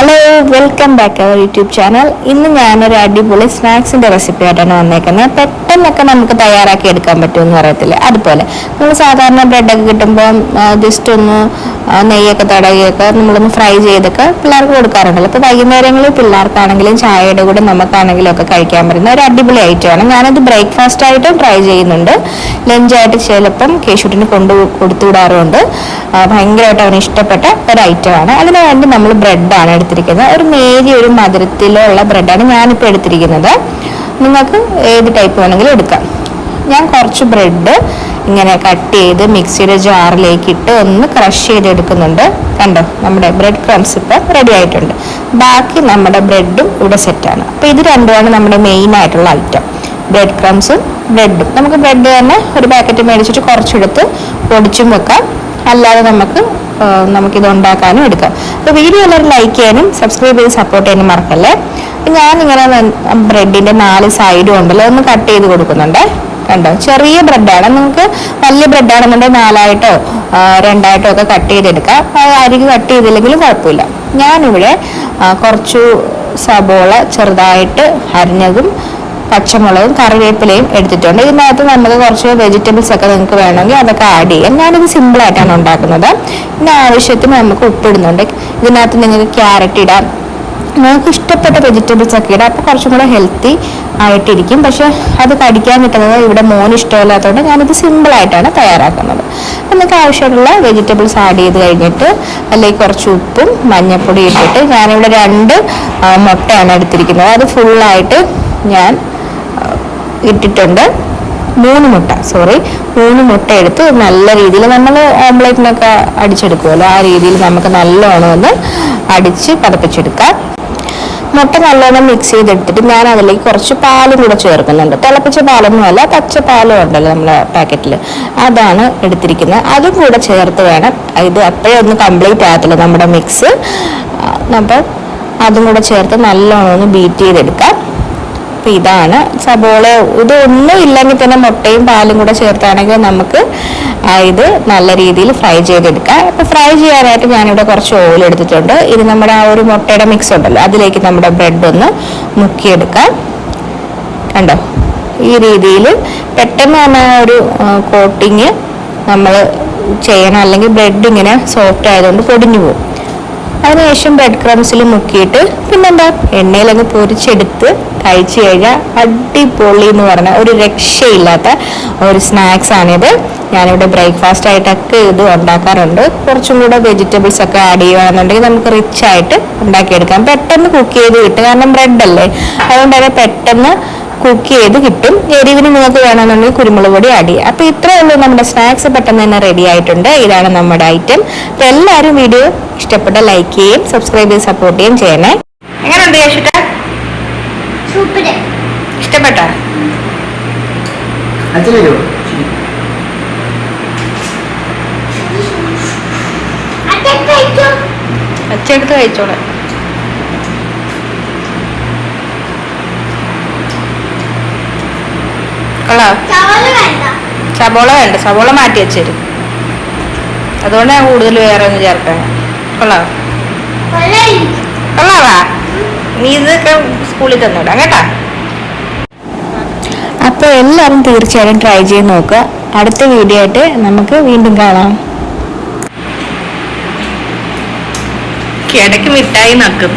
Hello welcome back our YouTube channel ഇന്ന് ഞാനൊരു അടിപൊളി സ്നാക്സിന്റെ റെസിപ്പി ആയിട്ടാണ് വന്നേക്കുന്നത്. പെട്ടെന്നൊക്കെ നമുക്ക് തയ്യാറാക്കി എടുക്കാൻ പറ്റുമെന്ന് പറയത്തില്ല? അതുപോലെ നമ്മൾ സാധാരണ ബ്രെഡൊക്കെ കിട്ടുമ്പോൾ ജസ്റ്റ് ഒന്ന് നെയ്യൊക്കെ തടകിയൊക്കെ നമ്മളൊന്ന് ഫ്രൈ ചെയ്തൊക്കെ പിള്ളേർക്ക് കൊടുക്കാറുണ്ടല്ലോ. അപ്പോൾ വൈകുന്നേരങ്ങളിൽ പിള്ളേർക്കാണെങ്കിലും ചായയുടെ കൂടെ നമുക്കാണെങ്കിലും ഒക്കെ കഴിക്കാൻ പറ്റുന്ന ഒരു അടിപൊളി ഐറ്റമാണ് ഞാനത് ബ്രേക്ക്ഫാസ്റ്റ് ആയിട്ടും ട്രൈ ചെയ്യുന്നുണ്ട്. ലഞ്ചായിട്ട് ചിലപ്പം കേശുട്ടിന് കൊണ്ടു കൊടുത്തു വിടാറുണ്ട്. ഭയങ്കരമായിട്ട് അവന് ഇഷ്ടപ്പെട്ട ഒരു ഐറ്റമാണ് അതിനു വേണ്ടി നമ്മൾ ബ്രെഡാണ് എടുത്തിരിക്കുന്നത്. ഒരു നേരിയ ഒരു മധുരത്തിലുള്ള ബ്രെഡാണ് ഞാനിപ്പോൾ എടുത്തിരിക്കുന്നത്. നിങ്ങൾക്ക് ഏത് ടൈപ്പ് വേണമെങ്കിലും എടുക്കാം. ഞാൻ കുറച്ച് ബ്രെഡ് ഇങ്ങനെ കട്ട് ചെയ്ത് മിക്സിയുടെ ജാറിലേക്ക് ഇട്ട് ഒന്ന് ക്രഷ് ചെയ്തെടുക്കുന്നുണ്ട്. കണ്ടോ? നമ്മുടെ ബ്രെഡ് ക്രംസ് ഇപ്പം റെഡി ആയിട്ടുണ്ട്. ബാക്കി നമ്മുടെ ബ്രെഡും ഇവിടെ സെറ്റാണ് അപ്പോൾ ഇത് രണ്ടുമാണ് നമ്മുടെ മെയിൻ ആയിട്ടുള്ള ഐറ്റം ബ്രെഡ് ക്രംസും ബ്രെഡും നമുക്ക് ബ്രെഡ് തന്നെ ഒരു പാക്കറ്റ് മേടിച്ചിട്ട് കുറച്ചെടുത്ത് പൊടിച്ചും വെക്കാം. അല്ലാതെ നമുക്ക് നമുക്കിത് ഉണ്ടാക്കാനും എടുക്കാം. അപ്പോൾ വീഡിയോ എല്ലാവരും ലൈക്ക് ചെയ്യാനും സബ്സ്ക്രൈബ് ചെയ്ത് സപ്പോർട്ട് ചെയ്യാനും മറക്കല്ലേ? ഞാൻ ഇങ്ങനെ ബ്രെഡിന്റെ നാല് സൈഡും ഉണ്ടല്ലോ ഒന്ന് കട്ട് ചെയ്ത് കൊടുക്കുന്നുണ്ട്. കണ്ടോ? ചെറിയ ബ്രെഡാണ് നിങ്ങൾക്ക് വലിയ ബ്രെഡാണെന്നുണ്ടെങ്കിൽ നാലായിട്ടോ രണ്ടായിട്ടോ ഒക്കെ കട്ട് ചെയ്തെടുക്കാം. ആരെങ്കിലും കട്ട് ചെയ്തില്ലെങ്കിലും കുഴപ്പമില്ല. ഞാനിവിടെ കുറച്ചു സബോള ചെറുതായിട്ട് അരിഞ്ഞതും പച്ചമുളകും കറിവേപ്പിലയും എടുത്തിട്ടുണ്ട്. ഇതിനകത്ത് നമുക്ക് കുറച്ച് വെജിറ്റബിൾസ് ഒക്കെ നിങ്ങൾക്ക് വേണമെങ്കിൽ അതൊക്കെ ആഡ് ചെയ്യാം. ഞാനിത് സിമ്പിൾ ആയിട്ടാണ് ഉണ്ടാക്കുന്നത്. പിന്നെ ആവശ്യത്തിന് നമുക്ക് ഉപ്പിടുന്നുണ്ട് ഇതിനകത്ത് നിങ്ങൾക്ക് ക്യാരറ്റ് ഇടാം. നിങ്ങൾക്ക് ഇഷ്ടപ്പെട്ട വെജിറ്റബിൾസ് ഒക്കെ ഇടാം. അപ്പോൾ കുറച്ചും കൂടെ ഹെൽത്തി ആയിട്ടിരിക്കും. പക്ഷെ അത് കടിക്കാൻ കിട്ടുന്നത് ഇവിടെ മോന് ഇഷ്ടമില്ലാത്തതുകൊണ്ട് ഞാനിത് സിമ്പിൾ ആയിട്ടാണ് തയ്യാറാക്കുന്നത്. നമുക്ക് ആവശ്യമുള്ള വെജിറ്റബിൾസ് ആഡ് ചെയ്ത് കഴിഞ്ഞിട്ട് അല്ലെങ്കിൽ കുറച്ച് ഉപ്പും മഞ്ഞൾപ്പൊടി ഇട്ടിട്ട് ഞാനിവിടെ രണ്ട് മുട്ടയാണ് എടുത്തിരിക്കുന്നത്. അത് ഫുള്ളായിട്ട് ഞാൻ ഇട്ടിട്ടുണ്ട്. മൂന്ന് മുട്ട സോറി മൂന്ന് മുട്ട എടുത്ത് നല്ല രീതിയിൽ നമ്മൾ ഓംലേറ്റിനൊക്കെ അടിച്ചെടുക്കുമല്ലോ. ആ രീതിയിൽ നമുക്ക് നല്ലോണം ഒന്ന് അടിച്ച് പതപ്പിച്ചെടുക്കാം. മുട്ട നല്ലോണം മിക്സ് ചെയ്തെടുത്തിട്ട് ഞാൻ അതിലേക്ക് കുറച്ച് പാലും കൂടെ ചേർക്കുന്നുണ്ട്. തിളപ്പിച്ച പാലൊന്നുമല്ല പച്ച പാലും ഉണ്ടല്ലോ നമ്മുടെ പാക്കറ്റിൽ അതാണ് എടുത്തിരിക്കുന്നത്. അതും കൂടെ ചേർത്ത് വേണം. ഇത് അപ്പോഴേ ഒന്ന് കംപ്ലീറ്റ് ആകത്തില്ല നമ്മുടെ മിക്സ് അപ്പം അതും കൂടെ ചേർത്ത് നല്ലോണം ഒന്ന് ബീറ്റ് ചെയ്തെടുക്കാം. അപ്പോൾ ഇതാണ്. സബോള ഇതൊന്നും ഇല്ലെങ്കിൽ തന്നെ മുട്ടയും പാലും കൂടെ ചേർത്താണെങ്കിൽ നമുക്ക് ഇത് നല്ല രീതിയിൽ ഫ്രൈ ചെയ്തെടുക്കാം. അപ്പോൾ ഫ്രൈ ചെയ്യാനായിട്ട് ഞാനിവിടെ കുറച്ച് ഓയിൽ എടുത്തിട്ടുണ്ട്. ഇത് നമ്മുടെ ആ ഒരു മുട്ടയുടെ മിക്സ് ഉണ്ടല്ലോ അതിലേക്ക് നമ്മുടെ ബ്രെഡ് ഒന്ന് മുക്കിയെടുക്കാം. കണ്ടോ? ഈ രീതിയിൽ പെട്ടെന്ന് തന്നെ ഒരു കോട്ടിങ് നമ്മൾ ചെയ്യണം. അല്ലെങ്കിൽ ബ്രെഡ് ഇങ്ങനെ സോഫ്റ്റ് ആയതുകൊണ്ട് പൊടിഞ്ഞു പോകും. അതിനുശേഷം ബ്രെഡ് ക്രംസിൽ മുക്കിയിട്ട് പിന്നെന്താ? എണ്ണയിലങ്ങ് പൊരിച്ചെടുത്ത് കഴിച്ചു കഴിഞ്ഞാൽ അടിപൊളി എന്ന് പറഞ്ഞ ഒരു രക്ഷയില്ലാത്ത ഒരു സ്നാക്സ് ആണിത്. ഞാനിവിടെ ബ്രേക്ക്ഫാസ്റ്റ് ആയിട്ടൊക്കെ ഇത് ഉണ്ടാക്കാറുണ്ട്. കുറച്ചും കൂടെ വെജിറ്റബിൾസ് ഒക്കെ ആഡ് ചെയ്യുകയാണെന്നുണ്ടെങ്കിൽ നമുക്ക് റിച്ച് ആയിട്ട് ഉണ്ടാക്കിയെടുക്കാം. പെട്ടെന്ന് കുക്ക് ചെയ്ത് കിട്ടും. കാരണം ബ്രെഡ് അല്ലേ? അതുകൊണ്ട് തന്നെ പെട്ടെന്ന് കുക്ക് ചെയ്ത് കിട്ടും. എരിവിന് നിങ്ങൾക്ക് വേണമെന്നുണ്ടെങ്കിൽ കുരുമുളക് പൊടി ആഡ് ചെയ്യുക അപ്പോൾ ഇത്രയേ ഉള്ളൂ നമ്മുടെ സ്നാക്സ് പെട്ടെന്ന് തന്നെ റെഡി ആയിട്ടുണ്ട്. ഇതാണ് നമ്മുടെ ഐറ്റം അപ്പോൾ എല്ലാവരും വീഡിയോ ഇഷ്ടപ്പെട്ട ലൈക്ക് ചെയ്യും സബ്സ്ക്രൈബ് ചെയ്ത് സപ്പോർട്ട് ചെയ്യുകയും ചെയ്യണേ. എങ്ങനെയുണ്ട് യേശുട്ട? ഇഷ്ടപ്പെട്ട? അച്ചെടുത്ത് കഴിച്ചോളെ. വേണ്ട. സബോള വേണ്ട. സബോള മാറ്റി വെച്ചേരും. അതുകൊണ്ട് ഞാൻ കൂടുതൽ വേറെ ഒന്ന് ചേർക്കാൻ കൊള്ളാം കൊള്ളാവാ? നീ ഇതൊക്കെ സ്കൂളിൽ തന്നോടാ കേട്ടാ. അപ്പോൾ എല്ലാവരും തീർച്ചയായും ട്രൈ ചെയ്ത് നോക്കുക. അടുത്ത വീഡിയോ ആയിട്ട് നമുക്ക് വീണ്ടും കാണാം. കിടക്ക് മിഠായി നക്കും.